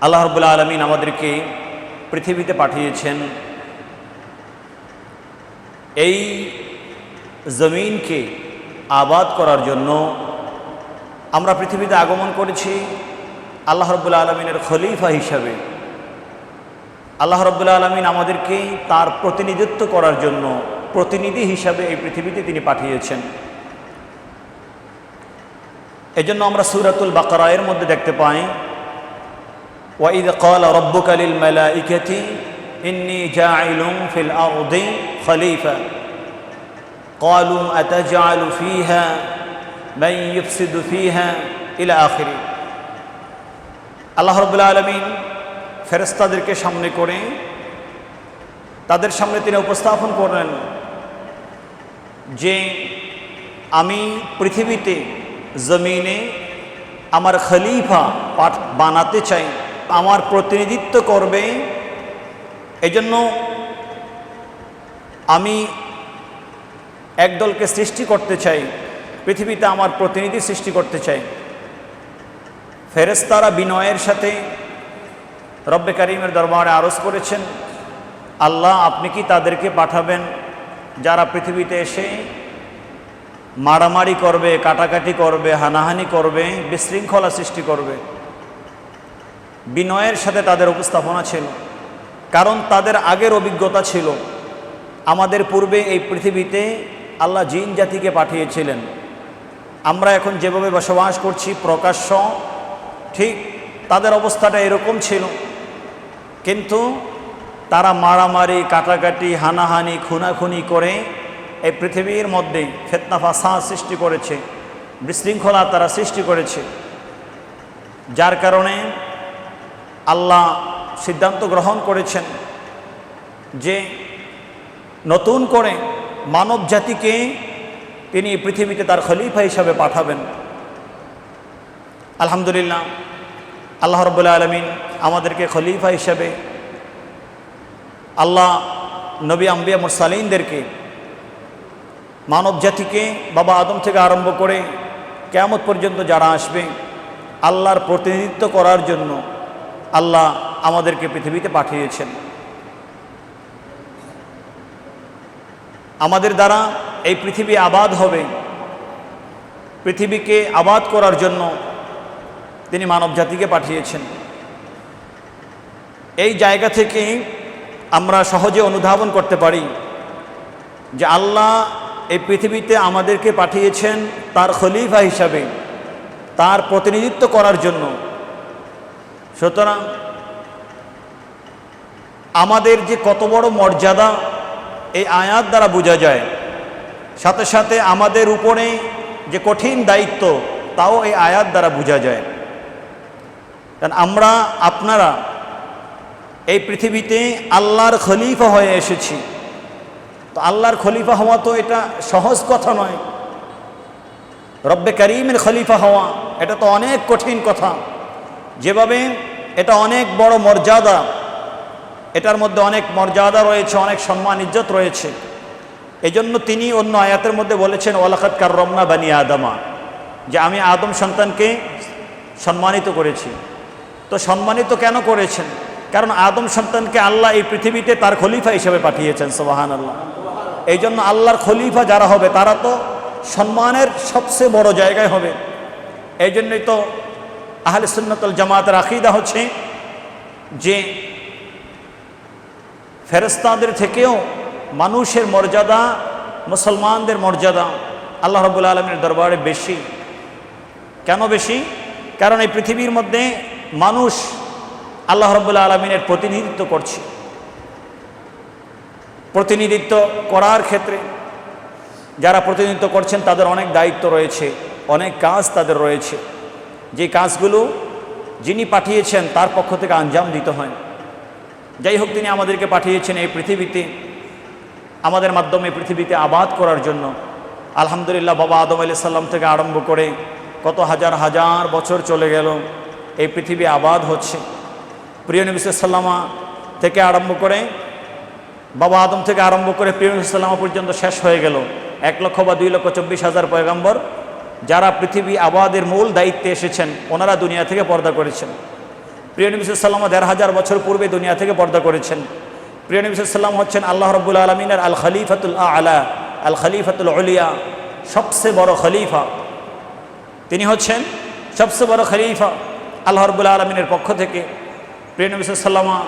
আল্লাহ রবুল্লা আলমিন আমাদেরকে পৃথিবীতে পাঠিয়েছেন এই জমিনকে আবাদ করার জন্য। আমরা পৃথিবীতে আগমন করেছি আল্লাহ রব্বুল্লা আলমিনের খলিফা হিসাবে। আল্লাহ রব্বুল্লা আলমিন আমাদেরকে তার প্রতিনিধিত্ব করার জন্য প্রতিনিধি হিসাবে এই পৃথিবীতে তিনি পাঠিয়েছেন। এজন্য আমরা সুরাতুল বাকরায়ের মধ্যে দেখতে পাই ওয়াইদ قال ربك للملائكة إني جاعل في الأرض خليفة قالوا أتجعل فيها من يفسد فيها إلى آخره আল্লাহ রবুল্লা আলমিন ফেরেস্তাদেরকে সামনে করে তাদের সামনে তিনি উপস্থাপন করলেন যে আমি পৃথিবীতে জমিনে আমার খলিফা পাঠ বানাতে চাই আমার প্রতিনিধিত্ব করবে। এজন্য আমি একদলকে সৃষ্টি করতে চাই, পৃথিবীতে আমার প্রতিনিধি সৃষ্টি করতে চাই। ফেরেস্তারা বিনয়ের সাথে রব্বে করিমের দরবারে আরজ করেছেন, আল্লাহ আপনি কি তাদেরকে পাঠাবেন? যারা পৃথিবীতে এসে মারামারি করবে, কাটাকাটি করবে, হানাহানি করবে, বিশৃঙ্খলা সৃষ্টি করবে। বিনয়ের সাথে তাদের উপস্থাপনা ছিল। কারণ তাদের আগের অভিজ্ঞতা ছিল, আমাদের পূর্বে এই পৃথিবীতে আল্লাহ জিন জাতিকে পাঠিয়েছিলেন। আমরা এখন যেভাবে বসবাস করছি, প্রকাশ্য, ঠিক তাদের অবস্থাটা এরকম ছিল। কিন্তু তারা মারামারি, কাটাকাটি, হানাহানি, খুনাখুনি করে এই পৃথিবীর মধ্যে ফেতনা ফাসা সৃষ্টি করেছে, বিশৃঙ্খলা তারা সৃষ্টি করেছে। যার কারণে আল্লাহ সিদ্ধান্ত গ্রহণ করেছেন যে নতুন করে মানব জাতিকে তিনি পৃথিবীতে তার খলিফা হিসাবে পাঠাবেন। আলহামদুলিল্লাহ, আল্লাহ রব্বুল্লা আলমিন আমাদেরকে খলিফা হিসাবে আল্লাহ নবী আম্বিয়া মুরসালিনদেরকে মানব জাতিকে বাবা আদম থেকে আরম্ভ করে কেমত পর্যন্ত যারা আসবে, আল্লাহর প্রতিনিধিত্ব করার জন্য আল্লাহ আমাদেরকে পৃথিবীতে পাঠিয়েছেন। আমাদের দ্বারা এই পৃথিবী আবাদ হবে। পৃথিবীকে আবাদ করার জন্য তিনি মানব জাতিকে পাঠিয়েছেন। এই জায়গা থেকে আমরা সহজে অনুধাবন করতে পারি যে আল্লাহ এই পৃথিবীতে আমাদেরকে পাঠিয়েছেন তার খলিফা হিসাবে, তার প্রতিনিধিত্ব করার জন্য। সুতরাং আমাদের যে কত বড় মর্যাদা এই আয়াত দ্বারা বোঝা যায়, সাথে সাথে আমাদের উপরে যে কঠিন দায়িত্ব তাও এই আয়াত দ্বারা বোঝা যায়। কারণ আমরা, আপনারা এই পৃথিবীতে আল্লাহর খলিফা হয়ে এসেছি। তো আল্লাহর খলিফা হওয়া তো এটা সহজ কথা নয়। রব্বে করিমের খলিফা হওয়া, এটা তো অনেক কঠিন কথা। যেভাবে এটা অনেক বড় মর্যাদা। এটার মধ্যে অনেক মর্যাদা রয়েছে, অনেক সম্মান, ইজ্জত রয়েছে। এজন্য তিনি অন্য আয়াতের মধ্যে বলেছেন ওলাখাত কার রমনা বানি আদামা। যে আমি আদম সন্তানকে সম্মানিত করেছি। তো সম্মানিত কেন করেছেন? কারণ আদম সন্তানকে আল্লাহ এই পৃথিবীতে তার খলিফা হিসেবে পাঠিয়েছেন সোবাহান আল্লাহ এই জন্য আল্লাহর খলিফা যারা হবে, তারা তো সম্মানের সবচেয়ে বড় জায়গায় হবে। এই জন্যই তো আহলে সুন্নতুল জামাতের আকিদা হচ্ছে যে ফেরস্তাদের থেকেও মানুষের মর্যাদা, মুসলমানদের মর্যাদা আল্লাহ রবুল আলমের দরবারে বেশি। কেন বেশি? কারণ এই পৃথিবীর মধ্যে মানুষ আল্লাহ রবুল্লা আলমিনের প্রতিনিধিত্ব করছে। প্রতিনিধিত্ব করার ক্ষেত্রে যারা প্রতিনিধিত্ব করছেন তাদের অনেক দায়িত্ব রয়েছে, অনেক কাজ তাদের রয়েছে। যে কাজগুলো যিনি পাঠিয়েছেন, তার পক্ষ থেকে আঞ্জাম দিতে হয়। যাই হোক, তিনি আমাদেরকে পাঠিয়েছেন এই পৃথিবীতে, আমাদের মাধ্যমে পৃথিবীতে আবাদ করার জন্য। আলহামদুলিল্লাহ, বাবা আদম আলি সাল্লাম থেকে আরম্ভ করে কত হাজার হাজার বছর চলে গেল এই পৃথিবী আবাদ হচ্ছে। প্রিয় নবী সাল্লামা থেকে আরম্ভ করে, বাবা আদম থেকে আরম্ভ করে প্রিয় নবী সাল্লামা পর্যন্ত শেষ হয়ে গেল। এক লক্ষ বা দুই লক্ষ চব্বিশ হাজার পয়গাম্বর যারা পৃথিবী আবাদের মূল দায়িত্বে এসেছেন, ওনারা দুনিয়া থেকে পর্দা করেছেন। প্রিয় নবী সাল্লামা দেড় হাজার বছর পূর্বে দুনিয়া থেকে পর্দা করেছেন। প্রিয় নবী সাল্লাম হচ্ছেন আল্লাহ রব্বুল আলমিনের আল খলিফাতুল আলা আল খলিফাতুল অলিয়া সবচেয়ে বড় খলিফা। তিনি হচ্ছেন সবচেয়ে বড় খলিফা আল্লাহ রব্বুল আলমিনের পক্ষ থেকে। প্রিয় নবী সাল্লামা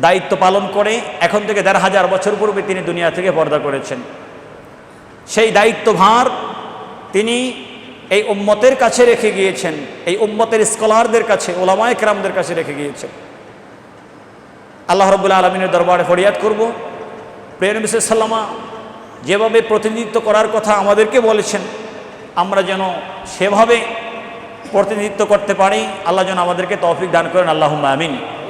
দায়িত্ব পালন করে এখন থেকে দেড় হাজার বছর পূর্বে তিনি দুনিয়া থেকে পর্দা করেছেন। সেই দায়িত্বভার তিনি এই উম্মতের কাছে রেখে গিয়েছেন, এই উম্মতের স্কলারদের কাছে ওলামায় কেরামদের কাছে রেখে গিয়েছেন। আল্লাহ রবুল্লা আলমিনের দরবারে ফরিয়াদ করব। প্রেম সাল্লামা যেভাবে প্রতিনিধিত্ব করার কথা আমাদেরকে বলেছেন, আমরা যেন সেভাবে প্রতিনিধিত্ব করতে পারি, আল্লাহ যেন আমাদেরকে তৌফিক দান করেন। আল্লাহ আমিন।